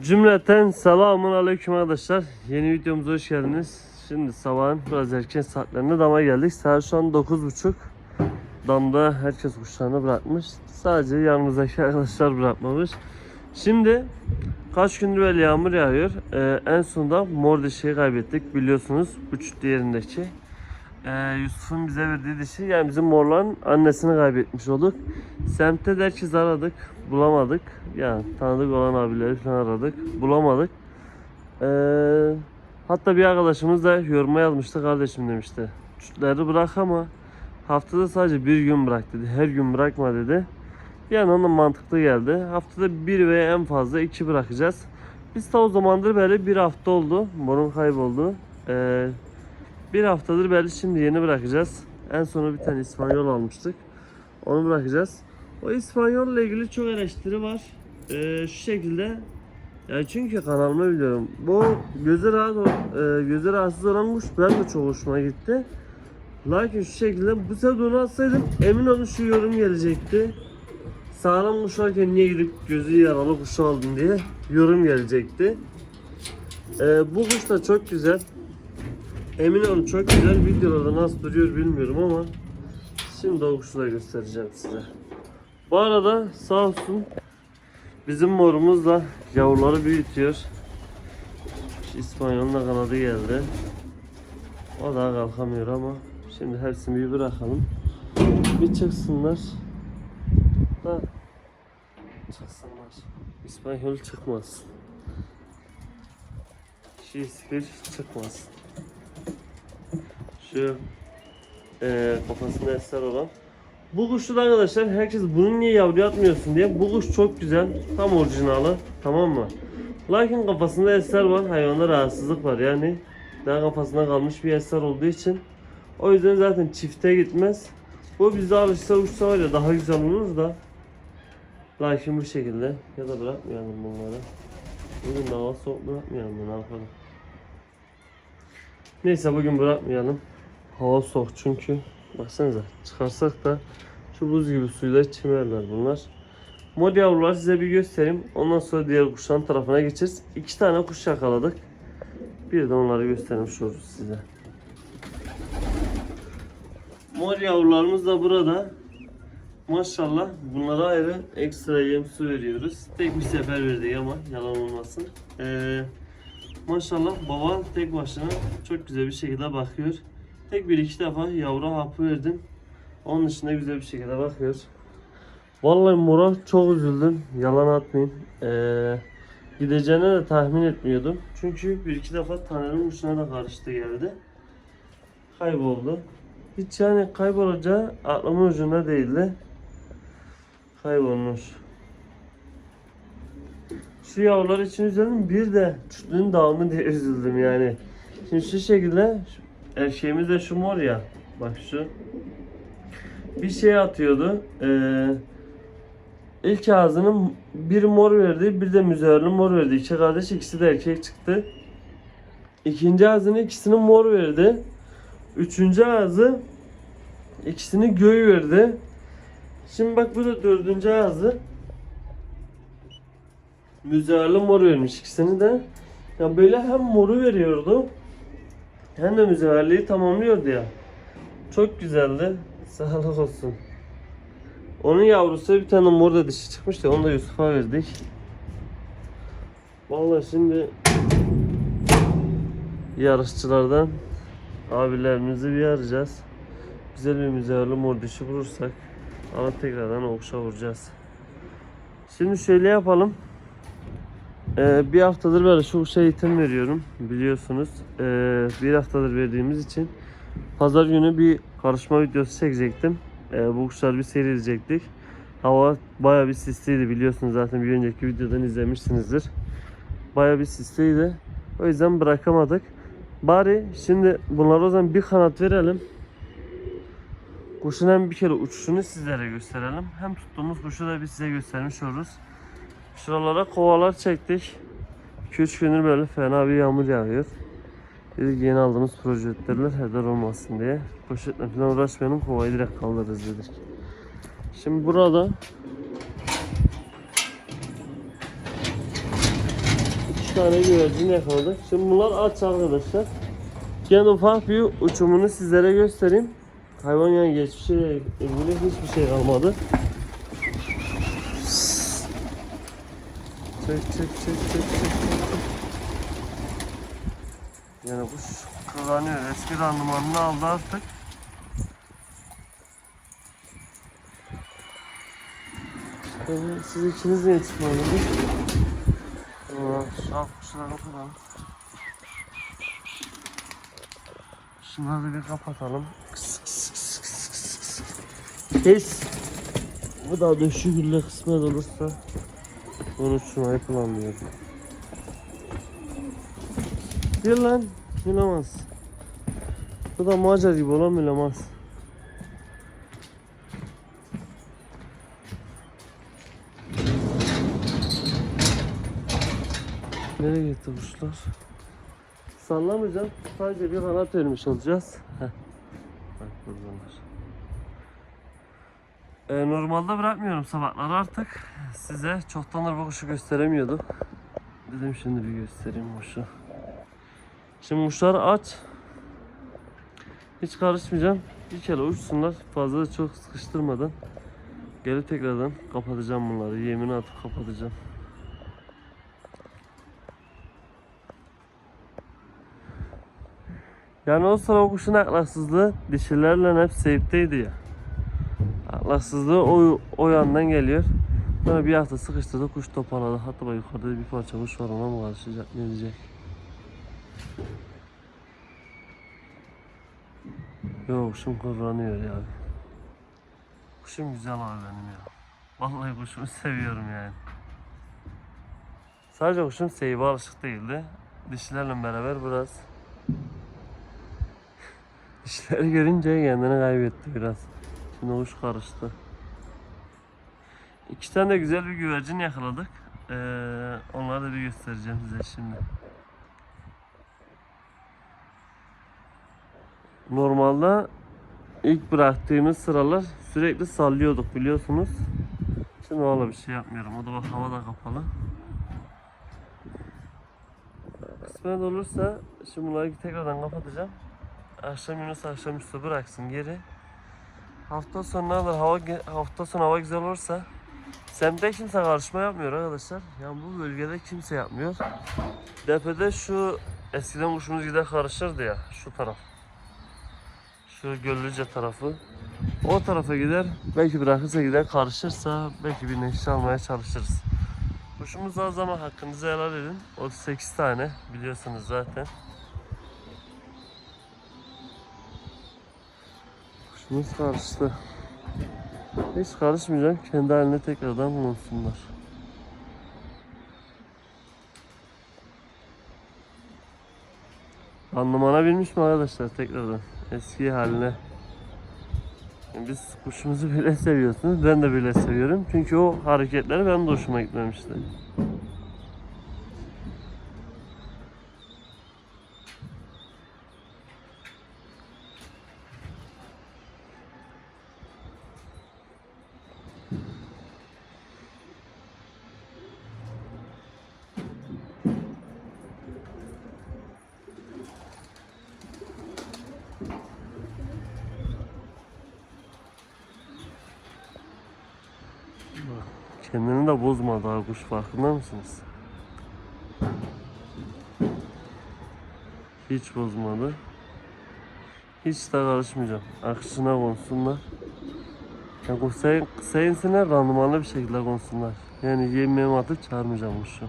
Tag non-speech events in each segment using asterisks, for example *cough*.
Cümleten selamun aleyküm arkadaşlar. Yeni videomuza hoş geldiniz. Şimdi sabahın biraz erken saatlerinde dama geldik. Saat şu an 9.30. Damda herkes kuşlarını bırakmış. Sadece yanımızdaki arkadaşlar bırakmamış. Şimdi kaç gündür böyle yağmur yağıyor. Ee, en sonunda mor dişiyi kaybettik biliyorsunuz. Uç diğerindeki. Ee, Yusuf'un bize verdiği dişi yani bizim morların annesini kaybetmiş olduk. Semtte de herkes aradık. Bulamadık. Yani tanıdık olan abileri falan aradık. Bulamadık. Ee, hatta bir arkadaşımız da yoruma yazmıştı. Kardeşim demişti. Çocukları bırak ama haftada sadece bir gün bırak dedi. Her gün bırakma dedi. Yani ona mantıklı geldi. Haftada bir veya en fazla iki bırakacağız. Biz de o zamandır böyle bir hafta oldu. Morun kayboldu. Ee, bir haftadır belli şimdi yeni bırakacağız. En sonu bir tane İspanyol almıştık. Onu bırakacağız. O İspanyolla ilgili çok eleştiri var. Ee, şu şekilde yani çünkü kanalımı biliyorum. Bu gözü rahat e, gözü rahatsız olan kuş ben de çok hoşuma gitti. Lakin şu şekilde bu sefer onu atsaydım emin olun şu yorum gelecekti. Sağlam kuş varken niye gidip gözü yaralı kuş aldın diye yorum gelecekti. Ee, bu kuş da çok güzel. Emin olun çok güzel videolarda nasıl duruyor bilmiyorum ama şimdi o kuşu da göstereceğim size. Bu arada sağ olsun bizim morumuz da yavruları büyütüyor. İspanyol'un da kanadı geldi. O daha kalkamıyor ama şimdi hepsini bir bırakalım. Bir çıksınlar. Da çıksınlar. İspanyol çıkmaz. Şiir çıkmaz. Şu eee kafasında eser olan. Bu kuşu da arkadaşlar herkes bunu niye yavru atmıyorsun diye. Bu kuş çok güzel. Tam orijinali. Tamam mı? Lakin kafasında eser var. Hayvanda rahatsızlık var. Yani daha kafasında kalmış bir eser olduğu için. O yüzden zaten çifte gitmez. Bu bize alışsa uçsa var ya daha güzel olur da. Lakin bu şekilde. Ya da bırakmayalım bunları. Bugün de hava soğuk bırakmayalım ne yapalım. Neyse bugün bırakmayalım. Hava soğuk çünkü. Baksanıza çıkarsak da şu buz gibi suyla çimerler bunlar. Mod yavruları size bir göstereyim. Ondan sonra diğer kuşların tarafına geçeriz. İki tane kuş yakaladık. Bir de onları göstermiş oluruz size. Mor yavrularımız da burada. Maşallah bunlara ayrı ekstra yem su veriyoruz. Tek bir sefer verdik ama yalan olmasın. Ee, maşallah baba tek başına çok güzel bir şekilde bakıyor. Tek bir iki defa yavru hapı verdim. Onun dışında güzel bir şekilde bakıyor. Vallahi Mora çok üzüldüm. Yalan atmayayım. Ee, gideceğini de tahmin etmiyordum. Çünkü bir iki defa tanenin uçuna da karıştı geldi. Kayboldu. Hiç yani kaybolacağı aklımın ucunda değildi. Kaybolmuş. Şu yavrular için üzüldüm. Bir de çütlüğün dağılımı diye üzüldüm yani. Şimdi şu şekilde erkeğimiz de şu mor ya. Bak şu. Bir şey atıyordu. Ee, ilk ağzının bir mor verdi, bir de müzeverli mor verdi. İki kardeş ikisi de erkek çıktı. İkinci ağzını ikisini mor verdi. Üçüncü ağzı ikisini göğü verdi. Şimdi bak bu da dördüncü ağzı. Müzeverli mor vermiş ikisini de. Ya böyle hem moru veriyordu hem de müzeverliği tamamlıyordu ya. Çok güzeldi. Sağlık olsun. Onun yavrusu bir tane mor da dişi çıkmıştı. Onu da Yusuf'a verdik. Vallahi şimdi yarışçılardan abilerimizi bir arayacağız. Güzel bir müzeverli mor dişi bulursak ama tekrardan okşa vuracağız. Şimdi şöyle yapalım. Ee, bir haftadır böyle şu kuşa eğitim veriyorum biliyorsunuz. Ee, bir haftadır verdiğimiz için pazar günü bir karışma videosu çekecektim. Ee, bu kuşlar bir seyredecektik. Hava baya bir sisliydi biliyorsunuz zaten bir önceki videodan izlemişsinizdir. Baya bir sisliydi. O yüzden bırakamadık. Bari şimdi bunlara o zaman bir kanat verelim. Kuşun hem bir kere uçuşunu sizlere gösterelim. Hem tuttuğumuz kuşu da bir size göstermiş oluruz. Şuralara kovalar çektik. 2-3 gündür böyle fena bir yağmur yağıyor. Dedik yeni aldığımız projektörler heder olmasın diye. Poşetle falan uğraşmayalım kovayı direkt kaldırırız dedik. Şimdi burada tane güvercin yakaladık. Şimdi bunlar aç arkadaşlar. Gene ufak bir uçumunu sizlere göstereyim. Hayvan yani geçmişiyle ilgili hiçbir şey kalmadı. Çek çek çek çek çek çek. Yani kuş kazanıyor. Eski randımanını aldı artık. Siz ikiniz niye çıkmadınız? Şu alt kuşlara bakalım. Şunları bir kapatalım. Kes. Bu da döşü gülle kısmet olursa onu uçurmayı planlıyorum. Bir lan, bilemez. Bu da macar gibi olan bilemez. Nereye gitti kuşlar? Sallamayacağım. Sadece bir kanat vermiş olacağız. Heh. Bak buradalar. Ee, normalde bırakmıyorum sabahları artık. Size çoktandır bu kuşu gösteremiyordum. Dedim şimdi bir göstereyim kuşu. Şimdi kuşlar aç. Hiç karışmayacağım. Bir kere uçsunlar. Fazla da çok sıkıştırmadan. Geri tekrardan kapatacağım bunları. Yemini atıp kapatacağım. Yani o sıra o kuşun ahlaksızlığı dişilerle hep seyipteydi ya. Ahlaksızlığı o, o yandan geliyor. Sonra bir hafta sıkıştırdı kuş toparladı. Hatta bak yukarıda bir parça kuş var ona mı karışacak ne diyecek. Yok kuşum kıvranıyor ya. Kuşum güzel abi benim ya. Vallahi kuşumu *laughs* seviyorum yani. Sadece kuşum seyibe alışık değildi. Dişilerle beraber biraz *laughs* İşleri görünce kendini kaybetti biraz. Şimdi uç karıştı. İki tane de güzel bir güvercin yakaladık. Ee, onları da bir göstereceğim size şimdi. Normalde ilk bıraktığımız sıralar sürekli sallıyorduk biliyorsunuz. Şimdi valla bir şey yapmıyorum. O da bak hava da kapalı. Kısmet olursa şimdi bunları tekrardan kapatacağım. Akşam Yunus akşamüstü bıraksın geri. Hafta sonu ne olur hava hafta sonu hava güzel olursa semtte kimse karışma yapmıyor arkadaşlar. Yani bu bölgede kimse yapmıyor. Depede şu eskiden kuşumuz gider karışırdı ya şu taraf. Şu Göllüce tarafı. O tarafa gider. Belki bırakırsa gider karışırsa belki bir neşe almaya çalışırız. Kuşumuz az ama hakkınızı helal edin. 38 tane biliyorsunuz zaten. Kuşumuz karıştı. Hiç karışmayacağım. Kendi haline tekrardan bulunsunlar. Anlamana bilmiş mi arkadaşlar tekrardan? Eski haline. Biz kuşumuzu *laughs* bile seviyorsunuz. Ben de bile seviyorum. Çünkü o hareketleri benim de hoşuma gitmemişti. Kendini de bozmadı kuş farkında mısınız? Hiç bozmadı. Hiç de karışmayacağım. Akışına konsunlar. Yani kısa insinler randımanlı bir şekilde konsunlar. Yani yemeğimi atıp çağırmayacağım kuşu.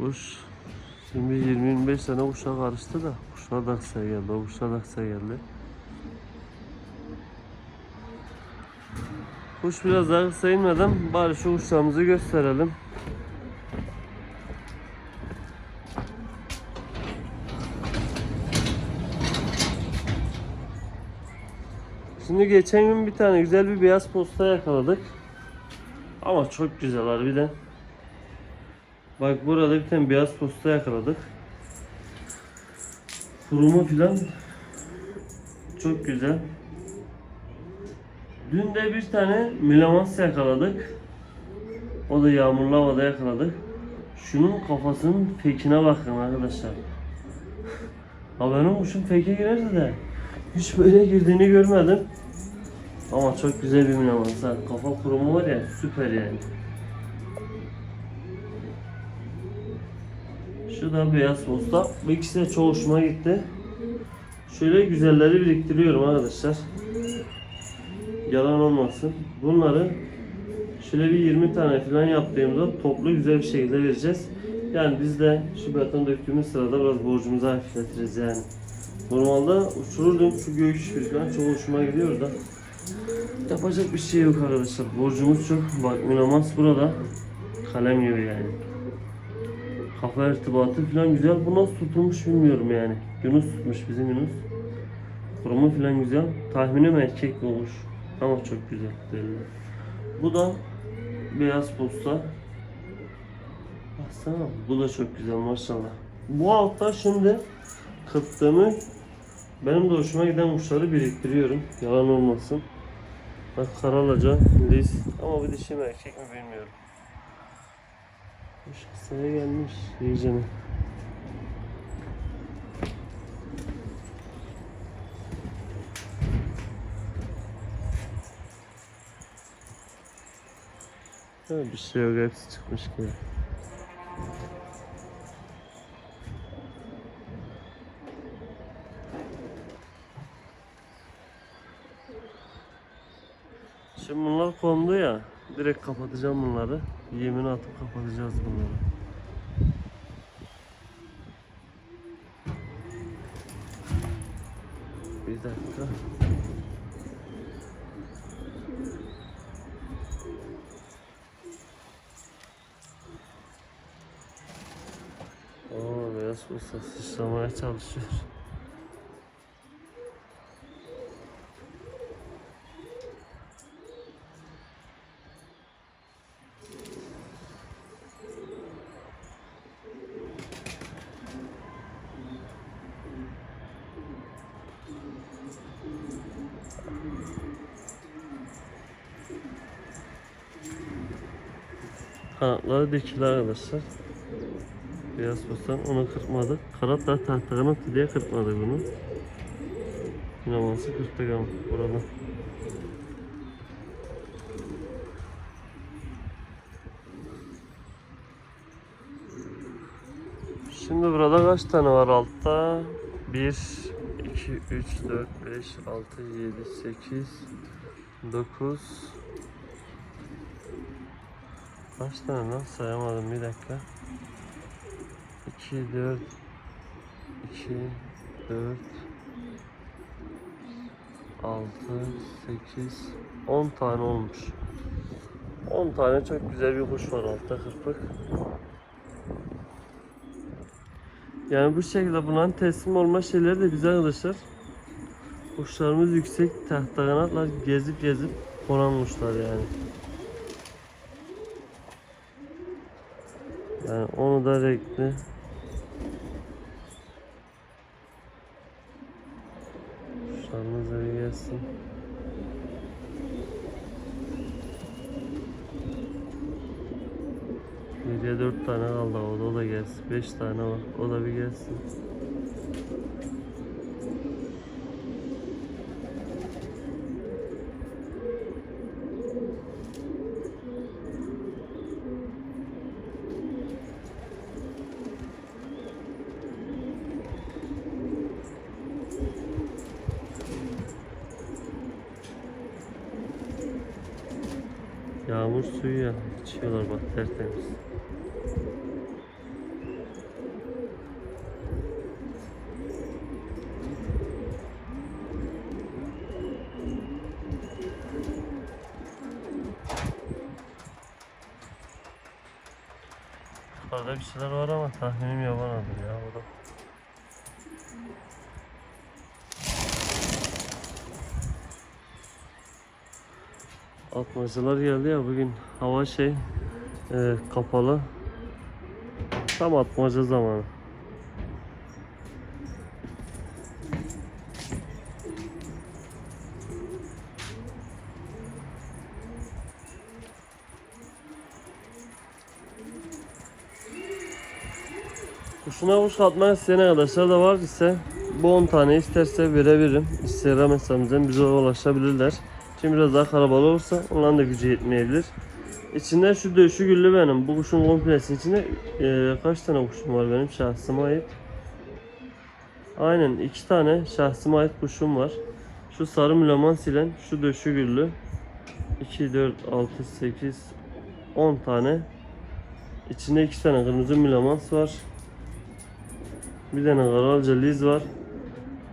Kuş şimdi 20-25 sene kuşa karıştı da kuşlar da kısa geldi. O kuşlar da kısa geldi. Kuş biraz daha kısa inmeden bari şu kuşlarımızı gösterelim. Şimdi geçen gün bir tane güzel bir beyaz posta yakaladık. Ama çok güzel harbiden. Bak burada bir tane beyaz posta yakaladık. Kurumu filan çok güzel. Dün de bir tane Milamans yakaladık. O da yağmurlu havada yakaladık. Şunun kafasının fekine bakın arkadaşlar. Haberim kuşun feke girerdi de hiç böyle girdiğini görmedim. Ama çok güzel bir Milamans ha. Kafa kurumu var ya süper yani. Şu da beyaz posta. Bu ikisi de çok hoşuma gitti. Şöyle güzelleri biriktiriyorum arkadaşlar. Yalan olmasın. Bunları şöyle bir 20 tane falan yaptığımda toplu güzel bir şekilde vereceğiz. Yani biz de şu beton döktüğümüz sırada biraz borcumuzu hafifletiriz yani. Normalde uçururdum şu gök işi falan çok hoşuma gidiyor da. Yapacak bir şey yok arkadaşlar. Borcumuz çok. Bak Minamans burada. Kalem gibi yani. Kafa irtibatı falan güzel. Bu nasıl tutulmuş bilmiyorum yani. Yunus tutmuş bizim Yunus. Kurumu falan güzel. Tahminim erkek olmuş. Ama çok güzel belli. Bu da beyaz posta. Baksana bu da çok güzel maşallah. Bu altta şimdi kırptığımı benim de hoşuma giden kuşları biriktiriyorum. Yalan olmasın. Bak karalaca, lis ama bu dişi mi erkek mi bilmiyorum. Şahsaya gelmiş iyicene. Ha, bir şey yok hepsi çıkmış gibi. Şimdi bunlar kondu ya. Direkt kapatacağım bunları. Yemin atıp kapatacağız bunları. Bir dakika. Oo, beyaz posta sıçramaya çalışıyor. Kanatları dikili arkadaşlar. Beyaz postan onu kırpmadık. Kanat da tahta kanat diye kırpmadık bunu. Dinaması kırptık ama burada. Şimdi burada kaç tane var altta? 1, 2, 3, 4, 5, 6, 7, 8, 9, Kaç tane lan sayamadım bir dakika. 2 4 2 4 6 8 10 tane olmuş. 10 tane çok güzel bir kuş var altta kırpık. Yani bu şekilde bunların teslim olma şeyleri de güzel arkadaşlar. Kuşlarımız yüksek tahta kanatla gezip gezip konan kuşlar yani. Yani onu da renkli. Da bir gelsin. Geriye dört tane kaldı o da, o da gelsin. Beş tane var. O da bir gelsin. Yağmur suyu ya. İçiyorlar bak tertemiz. Yukarıda bir şeyler var ama tahminim yaban adı ya o da. Atmacalar geldi ya bugün hava şey e, kapalı. Tam atmaca zamanı. Kuşuna kuş atmak isteyen arkadaşlar da var ise bu 10 tane isterse verebilirim. Instagram hesabımızdan bize ulaşabilirler. Şimdi biraz daha kalabalık olursa onların da gücü yetmeyebilir. İçinden şu döşü güllü benim. Bu kuşun komplesi içinde e, kaç tane kuşum var benim şahsıma ait? Aynen iki tane şahsıma ait kuşum var. Şu sarı müleman silen, şu döşü güllü. 2, 4, 6, 8, 10 tane. İçinde iki tane kırmızı mülemans var. Bir tane karalca liz var.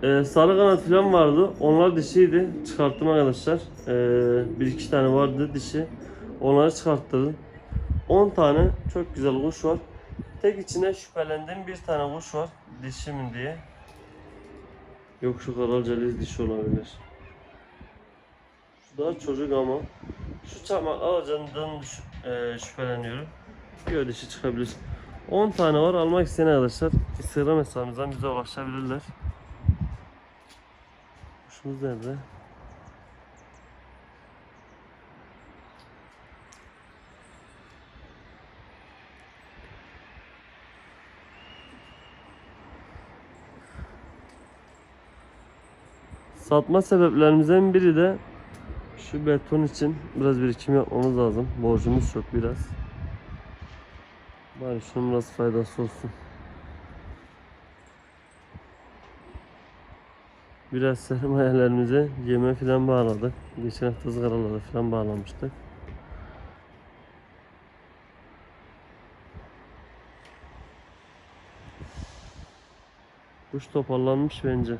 Ee, sarı kanat falan vardı. Onlar dişiydi. Çıkarttım arkadaşlar. Ee, bir iki tane vardı dişi. Onları çıkarttırdım. 10 tane çok güzel kuş var. Tek içine şüphelendiğim bir tane kuş var. Dişi mi diye. Yok şu karalca liz dişi olabilir. Şu daha çocuk ama. Şu çakmak alacağından ee, şüpheleniyorum. Bir dişi çıkabilir. 10 tane var almak isteyen arkadaşlar Instagram hesabımızdan bize ulaşabilirler. Kuşumuz nerede? Satma sebeplerimizden biri de şu beton için biraz birikim yapmamız lazım. Borcumuz çok biraz. Bari şunun biraz faydası olsun. Biraz sermayelerimize yeme filan bağladık. Geçen hafta ızgaralara filan bağlamıştık. Kuş toparlanmış bence.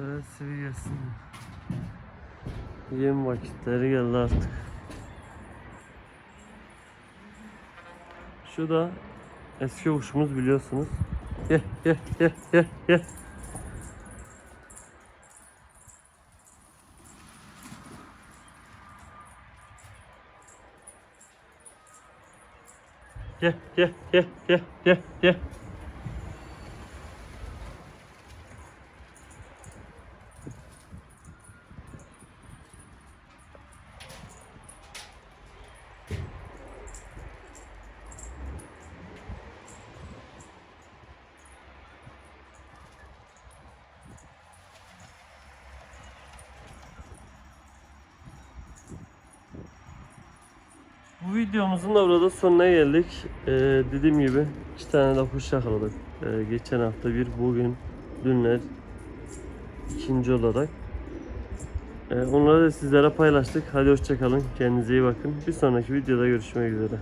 Evet sivi. Yem vakitleri geldi artık. Şu da eski kuşumuz biliyorsunuz. Gel gel gel gel gel. Gel gel gel gel gel gel. Bu videomuzun da burada sonuna geldik. Ee, dediğim gibi iki tane de kuş yakaladık. Ee, geçen hafta bir, bugün, dünler ikinci olarak. Ee, onları da sizlere paylaştık. Hadi hoşçakalın. Kendinize iyi bakın. Bir sonraki videoda görüşmek üzere.